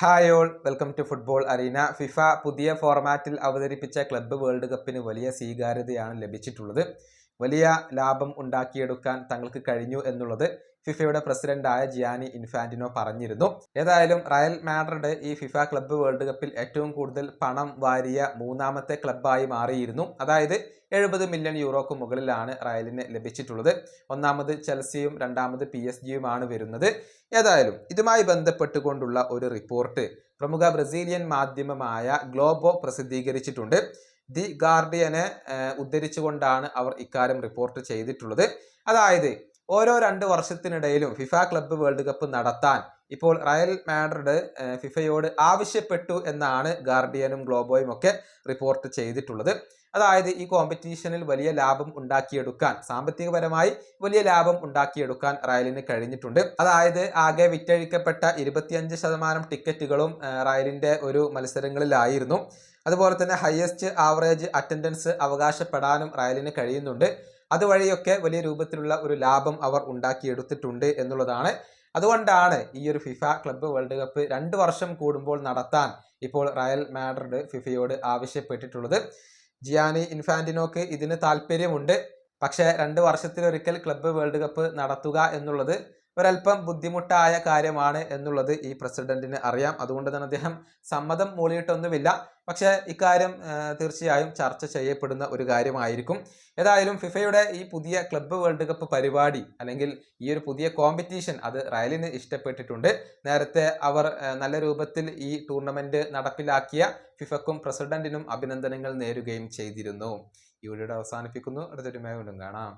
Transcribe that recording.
Hi all welcome to football arena FIFA പുതിയ ഫോർമാറ്റിൽ അവതരിപ്പിച്ച ക്ലബ്ബ് വേൾഡ് കപ്പിന് വലിയ സ്വീകാര്യതയാണ് ലഭിച്ചിട്ടുള്ളത്. വലിയ ലാഭം ഉണ്ടാക്കിയെടുക്കാൻ തങ്ങൾക്ക് കഴിഞ്ഞു എന്നുള്ളത് ഫിഫയുടെ പ്രസിഡന്റായ ജിയാനി ഇൻഫാന്റിനോ പറഞ്ഞിരുന്നു. ഏതായാലും റയൽ മാഡ്രിഡ് ഈ ഫിഫ ക്ലബ്ബ് വേൾഡ് കപ്പിൽ ഏറ്റവും കൂടുതൽ പണം വാരിയ മൂന്നാമത്തെ ക്ലബ്ബായി മാറിയിരുന്നു. അതായത് എഴുപത് മില്യൺ യൂറോക്ക് മുകളിലാണ് റയലിന് ലഭിച്ചിട്ടുള്ളത്. ഒന്നാമത് ചെൽസിയും രണ്ടാമത് പി എസ് ജിയുമാണ് വരുന്നത്. ഏതായാലും ഇതുമായി ബന്ധപ്പെട്ടുകൊണ്ടുള്ള ഒരു റിപ്പോർട്ട് പ്രമുഖ ബ്രസീലിയൻ മാധ്യമമായ ഗ്ലോബോ പ്രസിദ്ധീകരിച്ചിട്ടുണ്ട്. ദി ഗാർഡിയനെ ഉദ്ധരിച്ചുകൊണ്ടാണ് അവർ ഇക്കാര്യം റിപ്പോർട്ട് ചെയ്തിട്ടുള്ളത്. അതായത് ഓരോ രണ്ട് വർഷത്തിനിടയിലും ഫിഫ ക്ലബ്ബ് വേൾഡ് കപ്പ് നടത്താൻ ഇപ്പോൾ റയൽ മാഡ്രിഡ് ഫിഫയോട് ആവശ്യപ്പെട്ടു എന്നാണ് ഗാർഡിയനും ഗ്ലോബോയും ഒക്കെ റിപ്പോർട്ട് ചെയ്തിട്ടുള്ളത്. അതായത് ഈ കോമ്പറ്റീഷനിൽ വലിയ ലാഭം ഉണ്ടാക്കിയെടുക്കാൻ സാമ്പത്തികപരമായി വലിയ ലാഭം ഉണ്ടാക്കിയെടുക്കാൻ റയലിന് കഴിഞ്ഞിട്ടുണ്ട്. അതായത് ആകെ വിറ്റഴിക്കപ്പെട്ട ഇരുപത്തിയഞ്ച് ശതമാനം ടിക്കറ്റുകളും റയലിന്റെ ഒരു മത്സരങ്ങളിലായിരുന്നു. അതുപോലെ തന്നെ ഹയസ്റ്റ് ആവറേജ് അറ്റൻഡൻസ് അവകാശപ്പെടാനും റയലിന് കഴിയുന്നുണ്ട്. അതുവഴിയൊക്കെ വലിയ രൂപത്തിലുള്ള ഒരു ലാഭം അവർ ഉണ്ടാക്കിയെടുത്തിട്ടുണ്ട് എന്നുള്ളതാണ്. അതുകൊണ്ടാണ് ഈ ഒരു ഫിഫ ക്ലബ്ബ് വേൾഡ് കപ്പ് രണ്ട് വർഷം കൂടുമ്പോൾ നടത്താൻ ഇപ്പോൾ റയൽ മാഡ്രിഡ് ഫിഫയോട് ആവശ്യപ്പെട്ടിട്ടുള്ളത്. ജിയാനി ഇൻഫാന്റിനോക്ക് ഇതിന് താല്പര്യമുണ്ട്. പക്ഷേ രണ്ട് വർഷത്തിലൊരിക്കൽ ക്ലബ്ബ് വേൾഡ് കപ്പ് നടത്തുക എന്നുള്ളത് ഒരല്പം ബുദ്ധിമുട്ടായ കാര്യമാണ് എന്നുള്ളത് ഈ പ്രസിഡന്റിന് അറിയാം. അതുകൊണ്ട് തന്നെ അദ്ദേഹം സമ്മതം മൂളിയിട്ടൊന്നുമില്ല. പക്ഷേ ഇക്കാര്യം തീർച്ചയായും ചർച്ച ചെയ്യപ്പെടുന്ന ഒരു കാര്യമായിരിക്കും. ഏതായാലും ഫിഫയുടെ ഈ പുതിയ ക്ലബ്ബ് വേൾഡ് കപ്പ് പരിപാടി അല്ലെങ്കിൽ ഈ ഒരു പുതിയ കോമ്പറ്റീഷൻ അത് റയലിന് ഇഷ്ടപ്പെട്ടിട്ടുണ്ട്. നേരത്തെ അവർ നല്ല രൂപത്തിൽ ഈ ടൂർണമെന്റ് നടപ്പിലാക്കിയ ഫിഫക്കും പ്രസിഡന്റിനും അഭിനന്ദനങ്ങൾ നേരുകയും ചെയ്തിരുന്നു. ഈ വീഡിയോ അവസാനിപ്പിക്കുന്നു. അടുത്തൊരു വീണ്ടും കാണാം.